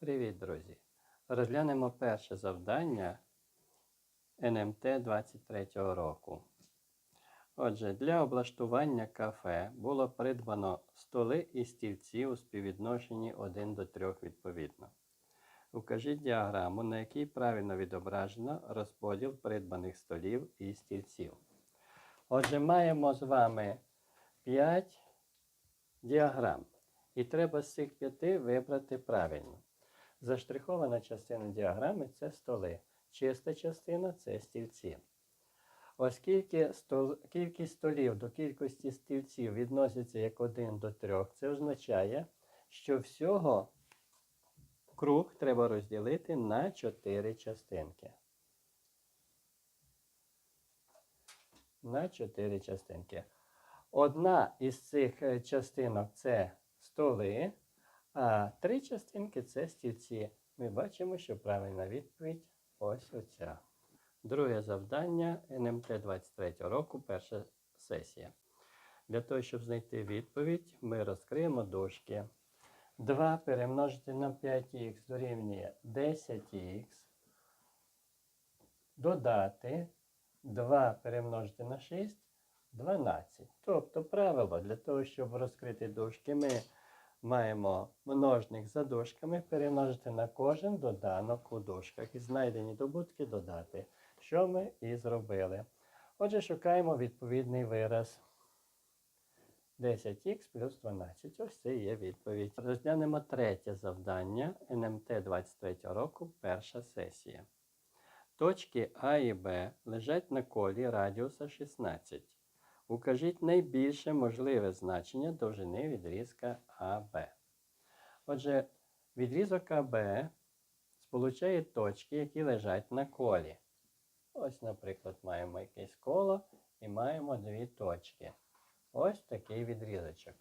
Привіт, друзі! Розглянемо перше завдання НМТ 23 року. Отже, для облаштування кафе було придбано столи і стільці у співвідношенні 1 до 3 відповідно. Укажіть діаграму, на якій правильно відображено розподіл придбаних столів і стільців. Отже, маємо з вами 5 діаграм. І треба з цих п'яти вибрати правильно. Заштрихована частина діаграми це столи. Чиста частина це стільці. Оскільки стол, кількість столів до кількості стільців відноситься як 1 до 3, це означає, що всього круг треба розділити на 4 частинки. На 4 частинки. Одна із цих е, частинок це столи, а три частинки це стільці. Ми бачимо, що правильна відповідь ось оця. Друге завдання НМТ 23 року, перша сесія. Для того, щоб знайти відповідь, ми розкриємо дужки. 2 перемножити на 5х дорівнює 10х. Додати 2 перемножити на 6 12. Тобто правило для того, щоб розкрити дужки, ми маємо множник за дужками перемножити на кожен доданок у дужках і знайдені добутки додати, що ми і зробили. Отже, шукаємо відповідний вираз. 10х плюс 12. Ось це є відповідь. Розглянемо третє завдання НМТ 23 року, перша сесія. Точки А і Б лежать на колі радіуса 16. Укажіть найбільше можливе значення довжини відрізка АБ. Отже, відрізок АБ сполучає точки, які лежать на колі. Ось, наприклад, маємо якесь коло і маємо дві точки. Ось такий відрізочок.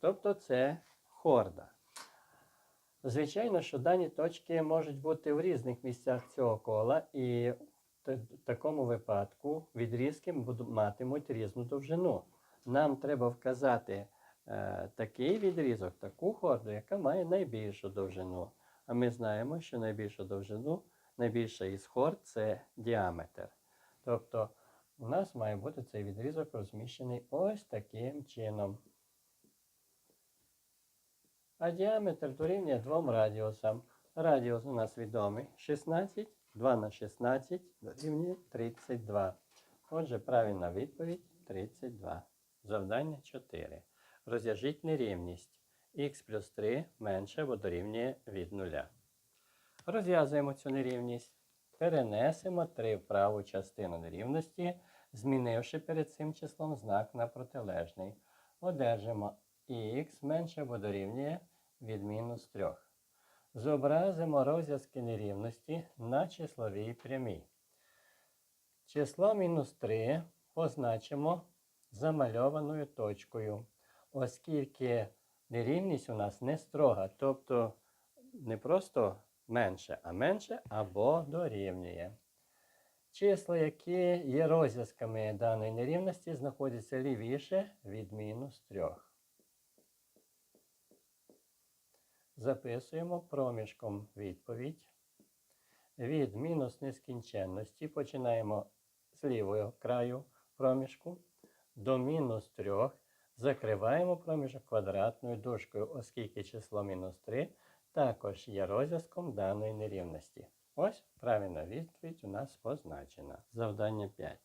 Тобто це хорда. Звичайно, що дані точки можуть бути в різних місцях цього кола, і в такому випадку відрізки матимуть різну довжину. Нам треба вказати е, такий відрізок, таку хорду, яка має найбільшу довжину. А ми знаємо, що найбільшу довжину, найбільша із хорд це діаметр. Тобто у нас має бути цей відрізок розміщений ось таким чином. А діаметр дорівнює двом радіусам. Радіус у нас відомий 16, 2 на 16 дорівнює 32. Отже, правильна відповідь 32. Завдання 4. Розв'яжіть нерівність. х плюс 3 менше або дорівнює від 0. Розв'язуємо цю нерівність. Перенесемо 3 в праву частину нерівності, змінивши перед цим числом знак на протилежний. Одержимо х менше або дорівнює від мінус 3. Зобразимо розв'язки нерівності на числовій прямій. Число мінус 3 позначимо замальованою точкою, оскільки нерівність у нас не строга, тобто не просто менше, а менше або дорівнює. Числа, які є розв'язками даної нерівності, знаходяться лівіше від мінус 3. Записуємо проміжком відповідь. Від мінус нескінченності починаємо з лівого краю проміжку до мінус 3. Закриваємо проміжок квадратною дужкою, оскільки число мінус 3 також є розв'язком даної нерівності. Ось правильна відповідь у нас позначена. Завдання 5.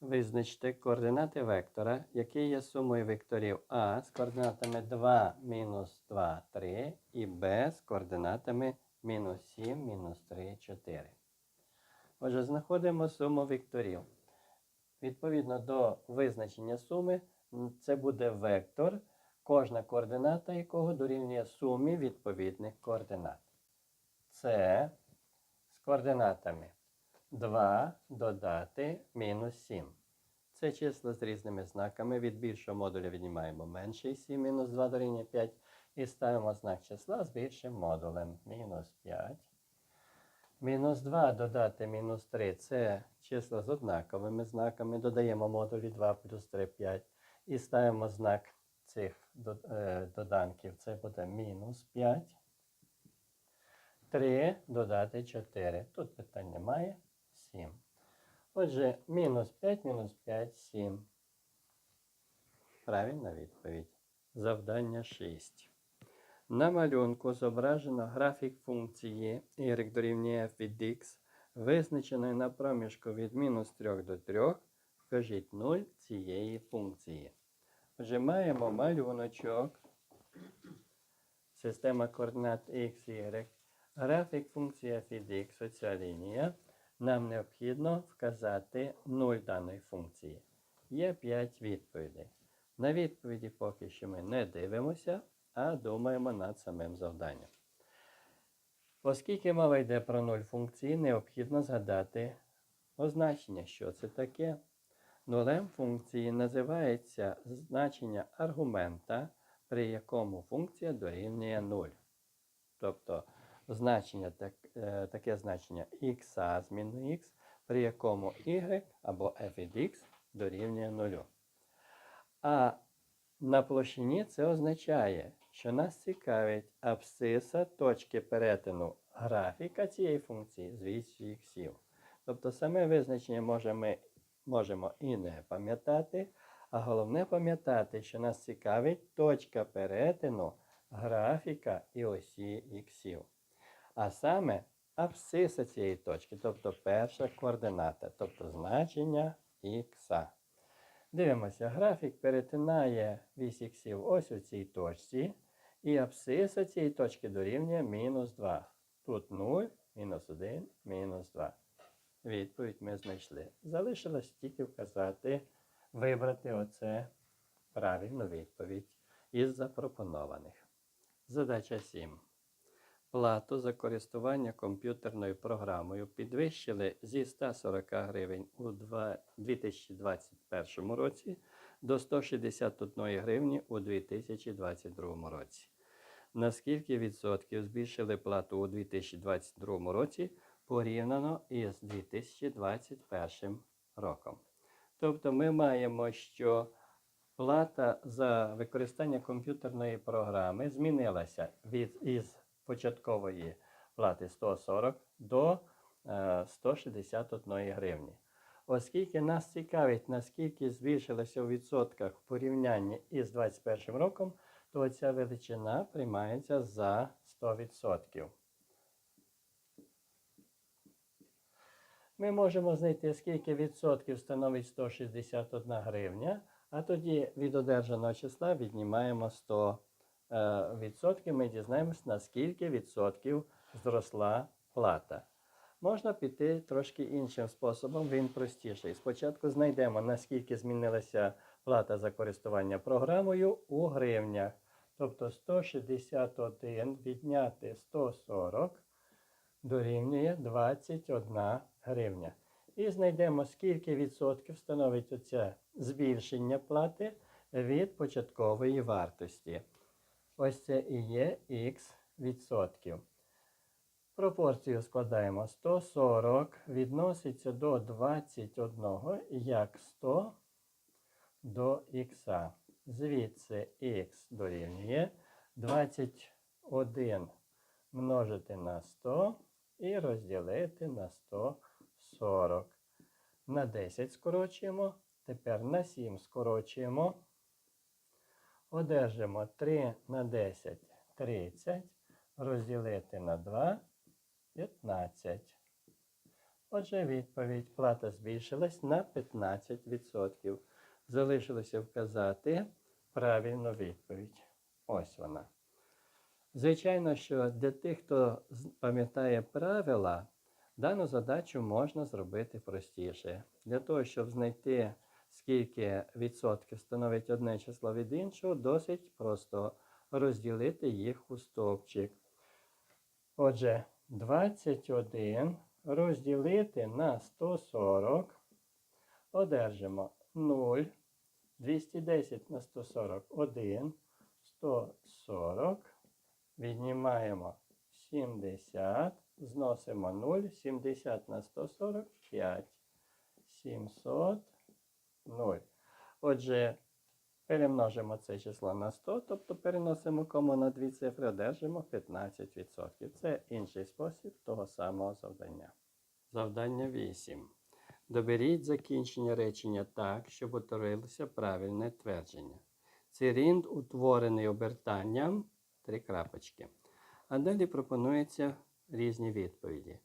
Визначте координати вектора, який є сумою векторів А з координатами 2, мінус 2, 3 і Б з координатами мінус 7, мінус 3, 4. Отже, знаходимо суму векторів. Відповідно до визначення суми, це буде вектор, кожна координата якого дорівнює сумі відповідних координат. Це з координатами 2 додати мінус 7. Це числа з різними знаками. Від більшого модуля віднімаємо менший 7 мінус 2 дорівнює 5. І ставимо знак числа з більшим модулем. Мінус 5. Мінус 2 додати мінус 3 це числа з однаковими знаками. Додаємо модулі 2 плюс 3 5. І ставимо знак цих е, доданків. Це буде мінус 5. 3 додати 4. Тут питань немає. 7. Отже, мінус 5, мінус 5, 7. Правильна відповідь. Завдання 6. На малюнку зображено графік функції y дорівнює f від x, визначеної на проміжку від мінус 3 до 3. Вкажіть 0 цієї функції. Отже, маємо малюночок. Система координат x, y. Графік функції f від x, оця лінія. Нам необхідно вказати 0 даної функції. Є 5 відповідей. На відповіді поки що ми не дивимося, а думаємо над самим завданням. Оскільки мова йде про 0 функції, необхідно згадати означення, що це таке. Нулем функції називається значення аргумента, при якому функція дорівнює 0. Тобто значення, так, е, таке значення x змінно x, при якому y або f від x дорівнює 0. А на площині це означає, що нас цікавить абсциса точки перетину графіка цієї функції з вісю іксів. Тобто саме визначення може ми можемо і не пам'ятати, а головне пам'ятати, що нас цікавить точка перетину графіка і осі іксів. А саме абсциса цієї точки, тобто перша координата, тобто значення ікса. Дивимося, графік перетинає вісь іксів ось у цій точці, і абсциса цієї точки дорівнює мінус 2. Тут 0, мінус 1, мінус 2. Відповідь ми знайшли. Залишилось тільки вказати, вибрати оце правильну відповідь із запропонованих. Задача 7. Плату за користування комп'ютерною програмою підвищили зі 140 гривень у 2021 році до 161 гривні у 2022 році. На скільки відсотків збільшили плату у 2022 році порівняно із 2021 роком? Тобто ми маємо, що плата за використання комп'ютерної програми змінилася від із початкової плати 140 до е, 161 гривні. Оскільки нас цікавить, наскільки збільшилося у відсотках в порівнянні із 2021 роком, то ця величина приймається за 100%. Ми можемо знайти, скільки відсотків становить 161 гривня, а тоді від одержаного числа віднімаємо 100 е, відсотків. Ми дізнаємось, на скільки відсотків зросла плата. Можна піти трошки іншим способом, він простіший. Спочатку знайдемо, наскільки змінилася плата за користування програмою у гривнях. Тобто 161 відняти 140 дорівнює 21 гривня. І знайдемо, скільки відсотків становить оце збільшення плати від початкової вартості. Ось це і є х відсотків. Пропорцію складаємо 140 відноситься до 21 як 100 до х. Звідси х дорівнює 21 множити на 100 і розділити на 140. На 10 скорочуємо. Тепер на 7 скорочуємо. Одержимо 3 на 10 30. Розділити на 2 15. Отже, відповідь плата збільшилась на 15%. Залишилося вказати правильну відповідь. Ось вона. Звичайно, що для тих, хто пам'ятає правила, дану задачу можна зробити простіше. Для того, щоб знайти, скільки відсотків становить одне число від іншого, досить просто розділити їх у стовпчик. Отже, 21 розділити на 140 одержимо 0. 210 на 140 1, 140. Віднімаємо 70, зносимо 0, 70 на 140 5, 700, 0. Отже, Перемножимо це число на 100, тобто переносимо кому на дві цифри, одержимо 15%. Це інший спосіб того самого завдання. Завдання 8. Доберіть закінчення речення так, щоб утворилося правильне твердження. Цирінд утворений обертанням три крапочки. А далі пропонуються різні відповіді.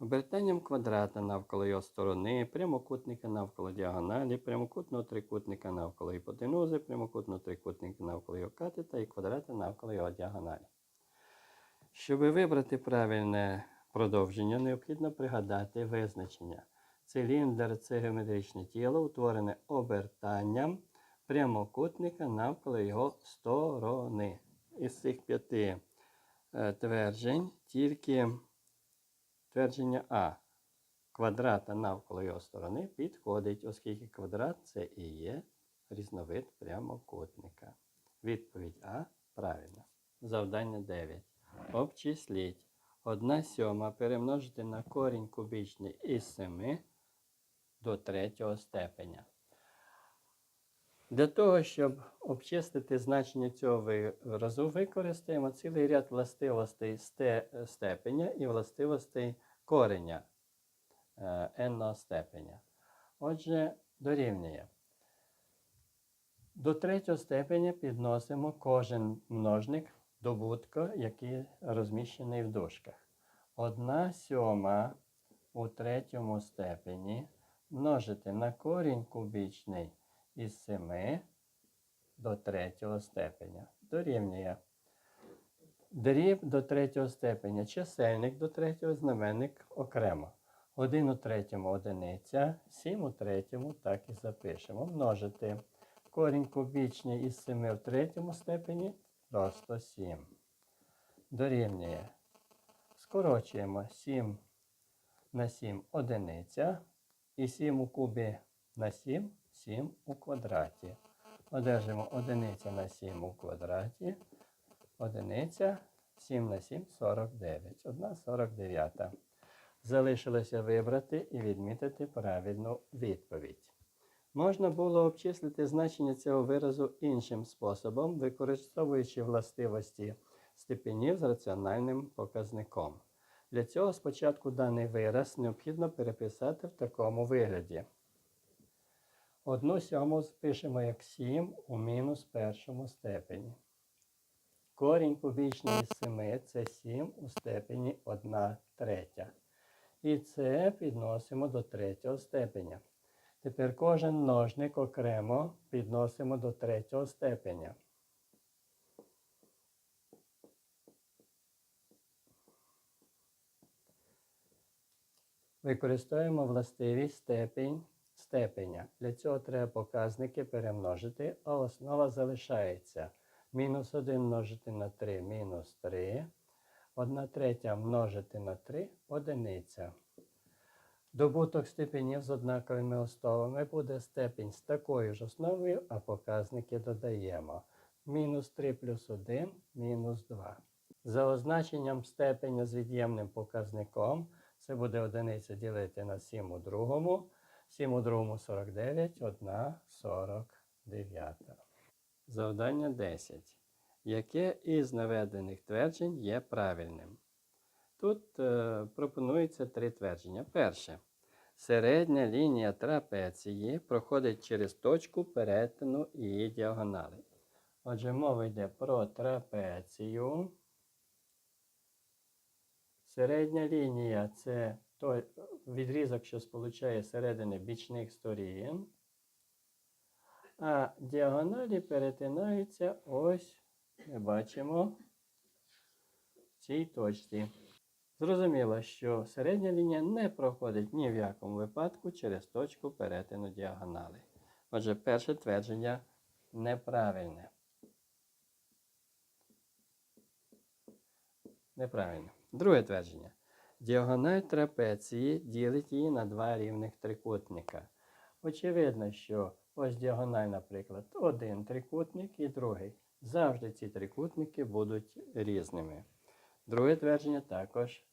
Обертанням квадрата навколо його сторони, прямокутника навколо діагоналі, прямокутного трикутника навколо гіпотенузи, прямокутного трикутника навколо його катета і квадрата навколо його діагоналі. Щоб вибрати правильне продовження, необхідно пригадати визначення. Циліндр це геометричне тіло, утворене обертанням прямокутника навколо його сторони. Із цих п'яти е, тверджень тільки твердження А квадрата навколо його сторони підходить, оскільки квадрат це і є різновид прямокутника. Відповідь А правильна. Завдання 9. Обчисліть 1 сьома перемножити на корінь кубічний із 7 до 3 степеня. Для того, щоб обчистити значення цього виразу, використаємо цілий ряд властивостей степеня і властивостей кореня е, n степеня. Отже, дорівнює. До третього степеня підносимо кожен множник добутка, який розміщений в дужках. Одна сьома у третьому степені множити на корінь кубічний із 7 до третього степеня. Дорівнює. Дріб до третього степеня, чисельник до третього, знаменник окремо. 1 у третьому одиниця, 7 у третьому, так і запишемо. Множити корінь кубічний із 7 в третьому степені просто 7. Дорівнює. Скорочуємо 7 на 7 одиниця. І 7 у кубі на 7, 7 у квадраті. Одержимо одиниця на 7 у квадраті. Одиниця 7 на 7 49. Одна 49. Залишилося вибрати і відмітити правильну відповідь. Можна було обчислити значення цього виразу іншим способом, використовуючи властивості степенів з раціональним показником. Для цього спочатку даний вираз необхідно переписати в такому вигляді. Одну сьому запишемо як 7 у мінус першому степені. Корінь кубічний із 7 це 7 у степені 1 третя. І це підносимо до третього степеня. Тепер кожен множник окремо підносимо до третього степеня. Використовуємо властивість степень степеня. Для цього треба показники перемножити, а основа залишається. Мінус 1 множити на 3 мінус 3. 1 третя множити на 3 одиниця. Добуток степенів з однаковими основами буде степень з такою ж основою, а показники додаємо. Мінус 3 плюс 1 мінус 2. За означенням степеня з від'ємним показником це буде одиниця ділити на 7 у другому. 7 у другому 49, 1 49. Завдання 10. Яке із наведених тверджень є правильним? Тут е, пропонується три твердження. Перше. Середня лінія трапеції проходить через точку перетину її діагонали. Отже, мова йде про трапецію. Середня лінія це той відрізок, що сполучає середини бічних сторін. А діагоналі перетинаються ось, ми бачимо, в цій точці. Зрозуміло, що середня лінія не проходить ні в якому випадку через точку перетину діагонали. Отже, перше твердження неправильне. Неправильно. Друге твердження. Діагональ трапеції ділить її на два рівних трикутника. Очевидно, що ось діагональ, наприклад, один трикутник і другий. Завжди ці трикутники будуть різними. Друге твердження також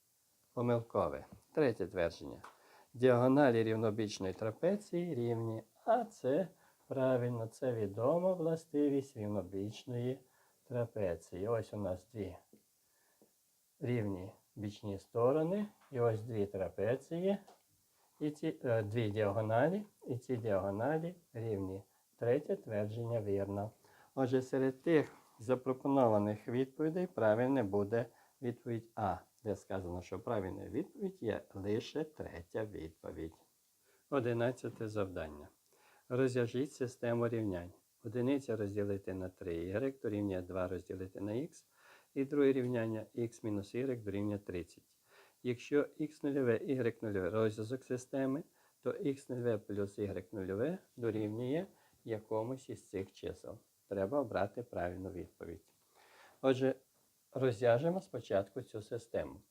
помилкове. Третє твердження. Діагоналі рівнобічної трапеції рівні, а це Правильно, це відома властивість рівнобічної трапеції. Ось у нас дві рівні бічні сторони, і ось дві трапеції, і ці е, дві діагоналі, і ці діагоналі рівні. Третє твердження вірно. Отже, серед тих запропонованих відповідей правильне буде відповідь А, де сказано, що правильна відповідь є лише третя відповідь. Одинадцяте завдання. Розв'яжіть систему рівнянь. Одиниця розділити на 3y дорівнює 2 розділити на х. І друге рівняння х мінус y дорівнює 30. Якщо х нульове, y нульове розв'язок системи, то х нульове плюс y нульове дорівнює якомусь із цих чисел. Треба обрати правильну відповідь. Отже, розв'яжемо спочатку цю систему.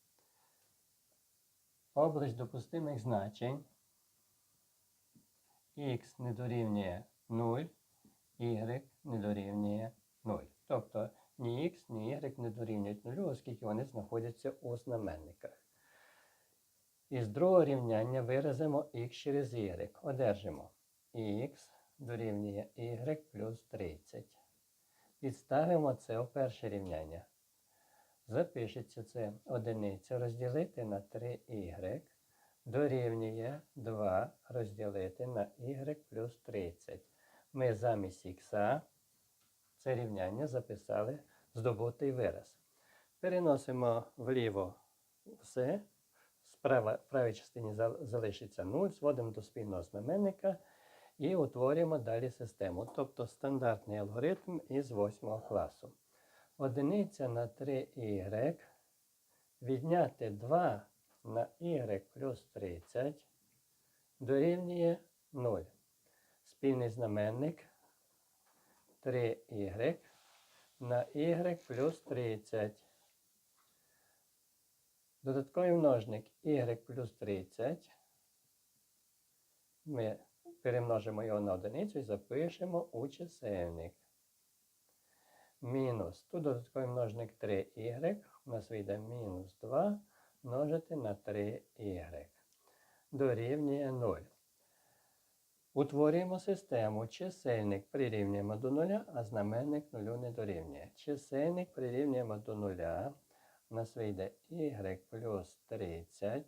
Область допустимих значень х не дорівнює 0, y не дорівнює 0. Тобто ні х, ні y не дорівнюють 0, оскільки вони знаходяться у знаменниках. Із другого рівняння виразимо х через y. Одержимо х дорівнює y плюс 30. Підставимо це у перше рівняння. Запишеться це одиниця розділити на 3y дорівнює 2 розділити на y плюс 30. Ми замість х це рівняння записали здобутий вираз. Переносимо вліво все. Справа, в правій частині залишиться 0, зводимо до спільного знаменника і утворюємо далі систему. Тобто стандартний алгоритм із 8 класу. Одиниця на 3y відняти 2 на y плюс 30 дорівнює 0. Спільний знаменник 3y на y плюс 30. Додатковий множник y плюс 30. Ми перемножимо його на одиницю і запишемо у чисельник. Мінус. Тут додатковий множник 3y. У нас вийде мінус 2 множити на 3y. Дорівнює 0. Утворюємо систему. Чисельник прирівнюємо до 0, а знаменник 0 не дорівнює. Чисельник прирівнюємо до 0. У нас вийде y плюс 30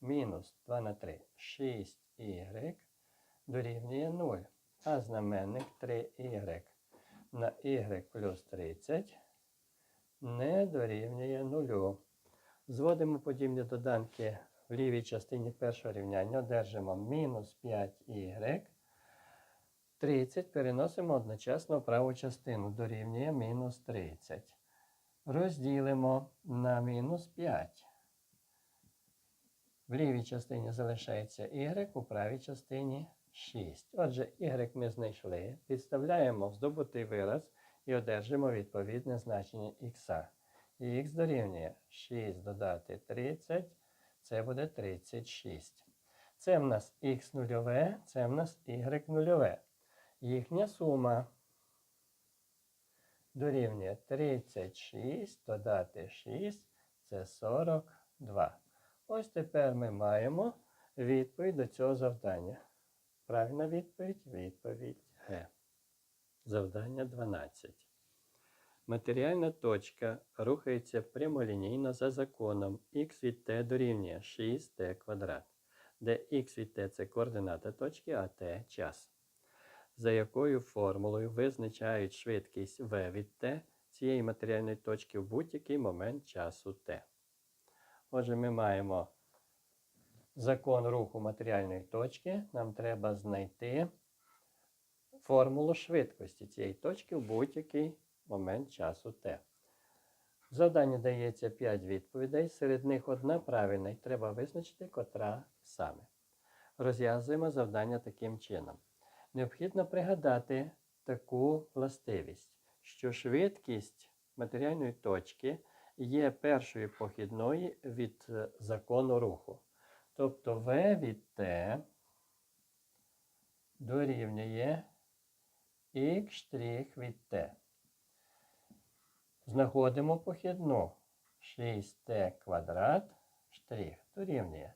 мінус 2 на 3 6y дорівнює 0. А знаменник 3y на y плюс 30 не дорівнює 0. Зводимо подібні доданки в лівій частині першого рівняння, одержимо мінус 5y. 30 переносимо одночасно в праву частину, дорівнює мінус 30. Розділимо на мінус 5. В лівій частині залишається y, у правій частині 6. Отже, y ми знайшли, підставляємо в здобутий вираз і одержимо відповідне значення х. І х дорівнює 6 додати 30, це буде 36. Це в нас х нульове, це в нас y нульове. Їхня сума дорівнює 36 додати 6 це 42. Ось тепер ми маємо відповідь до цього завдання. Правильна відповідь відповідь Г. Завдання 12. Матеріальна точка рухається прямолінійно за законом х від t дорівнює 6t квадрат, де х від t це координата точки, а t час. За якою формулою визначають швидкість v від t цієї матеріальної точки в будь-який момент часу t. Отже, ми маємо закон руху матеріальної точки. Нам треба знайти формулу швидкості цієї точки в будь-який момент часу t. В завданні дається 5 відповідей, серед них одна правильна і треба визначити, котра саме. Розв'язуємо завдання таким чином. Необхідно пригадати таку властивість, що швидкість матеріальної точки є першою похідною від е, закону руху. Тобто v від t дорівнює x' від t. Знаходимо похідну 6t квадрат штрих дорівнює.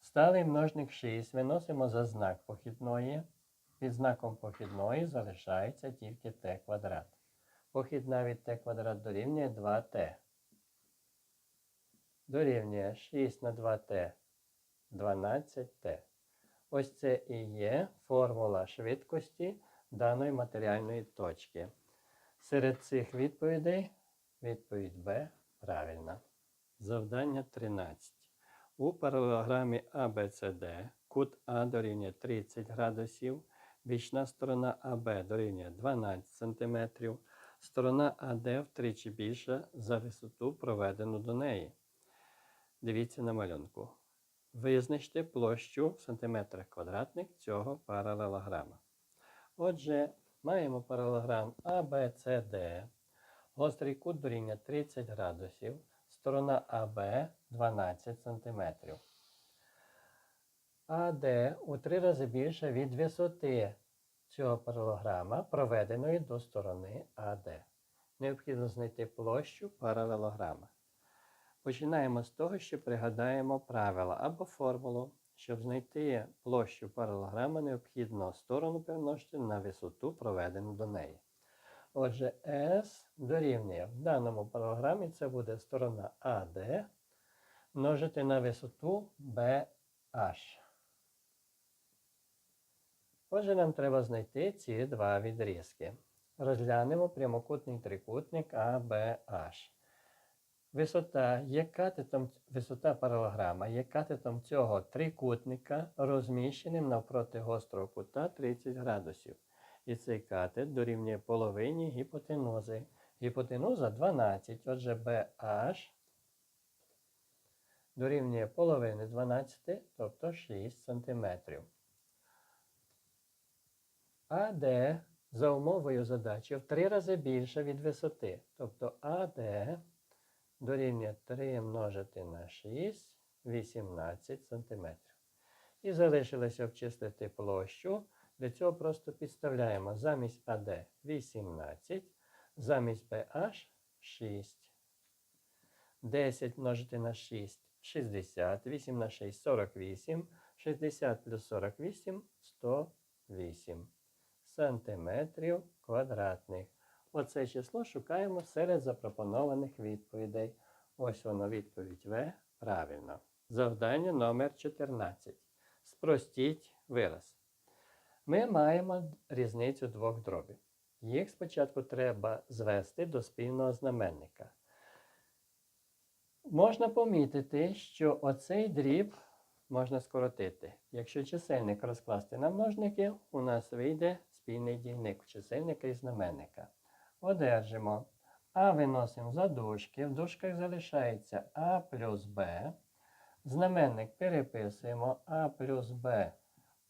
Сталий множник 6 виносимо за знак похідної. Під знаком похідної залишається тільки t квадрат. Похідна від t квадрат дорівнює 2t. Дорівнює 6 на 2t 12t. Ось це і є формула швидкості даної матеріальної точки. Серед цих відповідей відповідь Б правильна. Завдання 13. У паралелограмі ABCD кут А дорівнює 30 градусів, бічна сторона АБ дорівнює 12 см, сторона АД втричі більша за висоту, проведену до неї. Дивіться на малюнку. Визначте площу в сантиметрах квадратних цього паралелограма. Отже, маємо паралелограм ABCD. Гострий кут дорівнює 30 градусів, сторона АБ 12 см. АД у три рази більше від висоти цього паралелограма, проведеної до сторони АД. Необхідно знайти площу паралелограма. Починаємо з того, що пригадаємо правила або формулу. Щоб знайти площу паралелограма, необхідно сторону перемножити на висоту, проведену до неї. Отже, S дорівнює в даному паралелограмі це буде сторона AD множити на висоту BH. Отже, нам треба знайти ці два відрізки. Розглянемо прямокутний трикутник ABH. Висота є катетом, висота паралограма є катетом цього трикутника, розміщеним навпроти гострого кута 30 градусів. І цей катет дорівнює половині гіпотенузи. Гіпотенуза 12, отже BH дорівнює половини 12, тобто 6 см. АД за умовою задачі в 3 рази більше від висоти. Тобто АД дорівнює 3 множити на 6, 18 см. І залишилося обчислити площу. Для цього просто підставляємо замість АД 18, замість BH 6. 10 множити на 6 60, 8 на 6 48, 60 плюс 48 108 сантиметрів квадратних. Оце число шукаємо серед запропонованих відповідей. Ось воно відповідь В. Правильно. Завдання номер 14. Спростіть вираз. Ми маємо різницю двох дробів. Їх спочатку треба звести до спільного знаменника. Можна помітити, що оцей дріб можна скоротити. Якщо чисельник розкласти на множники, у нас вийде спільний дільник чисельника і знаменника. Одержимо. А виносимо за дужки. В дужках залишається А плюс Б. Знаменник переписуємо А плюс Б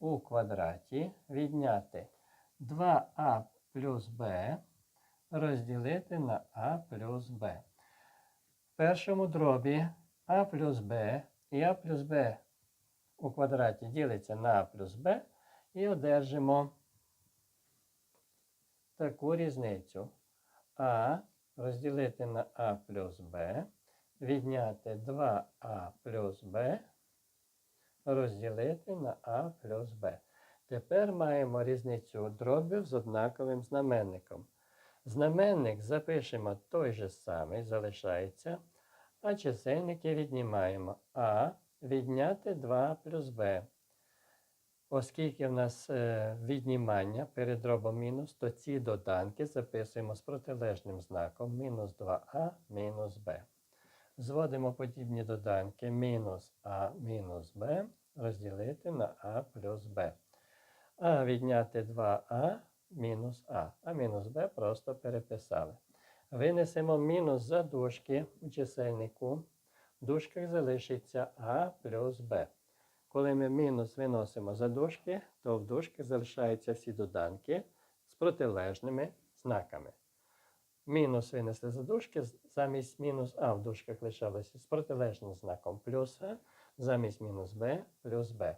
у квадраті. Відняти 2А плюс Б розділити на А плюс Б. В першому дробі А плюс Б і А плюс Б у квадраті ділиться на А плюс Б і одержимо таку різницю. А розділити на А плюс Б, відняти 2А плюс Б, розділити на А плюс Б. Тепер маємо різницю дробів з однаковим знаменником. Знаменник запишемо той же самий, залишається, а чисельники віднімаємо А відняти 2 плюс Б. Оскільки в нас е, віднімання перед дробом мінус, то ці доданки записуємо з протилежним знаком мінус 2а мінус b. Зводимо подібні доданки мінус а мінус b розділити на а плюс b. А відняти 2а мінус а, а мінус b просто переписали. Винесемо мінус за дужки у чисельнику. В дужках залишиться а плюс b. Коли ми мінус виносимо за дужки, то в дужках залишаються всі доданки з протилежними знаками. Мінус винесли за дужки, замість мінус А в дужках лишалося з протилежним знаком плюс А, замість мінус Б плюс Б.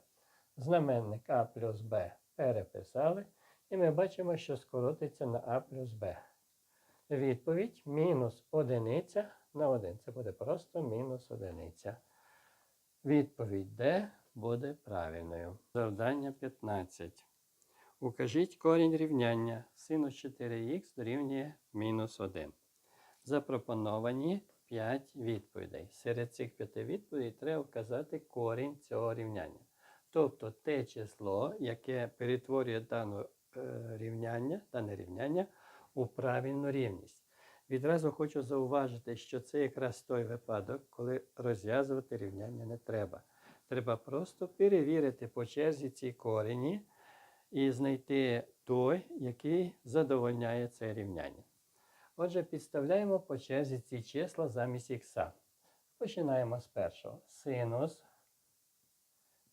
Знаменник А плюс Б переписали, і ми бачимо, що скоротиться на А плюс Б. Відповідь мінус одиниця на 1. Це буде просто мінус одиниця. Відповідь Д буде правильною. Завдання 15. Укажіть корінь рівняння. Синус 4х дорівнює мінус 1. Запропоновані 5 відповідей. Серед цих 5 відповідей треба вказати корінь цього рівняння. Тобто те число, яке перетворює дане рівняння, дане рівняння у правильну рівність. Відразу хочу зауважити, що це якраз той випадок, коли розв'язувати рівняння не треба. Треба просто перевірити по черзі ці корені і знайти той, який задовольняє це рівняння. Отже, підставляємо по черзі ці числа замість х. Починаємо з першого. Синус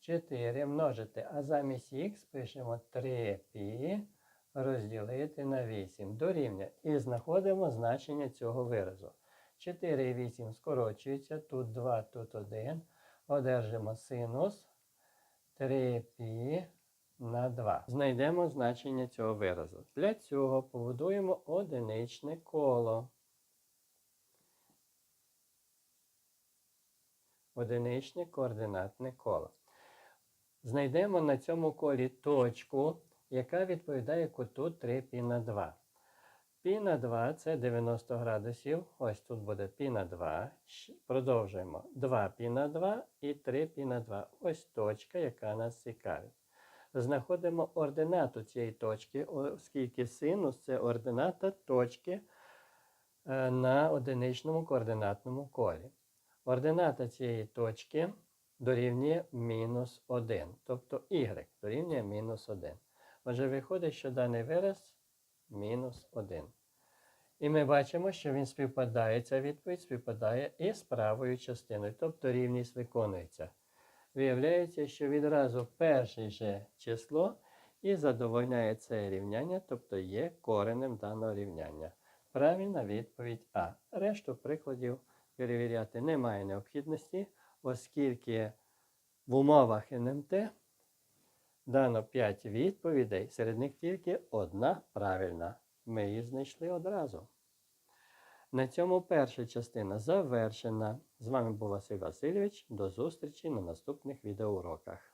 4 множити, а замість х пишемо 3π розділити на 8 дорівнює. І знаходимо значення цього виразу. 4 і 8 скорочуються, тут 2, тут 1. Одержимо синус 3π на 2. Знайдемо значення цього виразу. Для цього побудуємо одиничне коло. Одиничне координатне коло. Знайдемо на цьому колі точку, яка відповідає куту 3π на 2. Пі на 2 це 90 градусів. Ось тут буде пі на 2. Продовжуємо. 2 пі на 2 і 3 пі на 2. Ось точка, яка нас цікавить. Знаходимо ординату цієї точки, оскільки синус це ордината точки е, на одиничному координатному колі. Ордината цієї точки дорівнює мінус 1, тобто y дорівнює мінус 1. Отже, виходить, що даний вираз мінус 1. І ми бачимо, що він співпадає, ця відповідь співпадає і з правою частиною, тобто рівність виконується. Виявляється, що відразу перше же число і задовольняє це рівняння, тобто є коренем даного рівняння. Правильна відповідь А. Решту прикладів перевіряти немає необхідності, оскільки в умовах НМТ дано 5 відповідей, серед них тільки одна правильна. Ми її знайшли одразу. На цьому перша частина завершена. З вами був Василь Васильович. До зустрічі на наступних відеоуроках.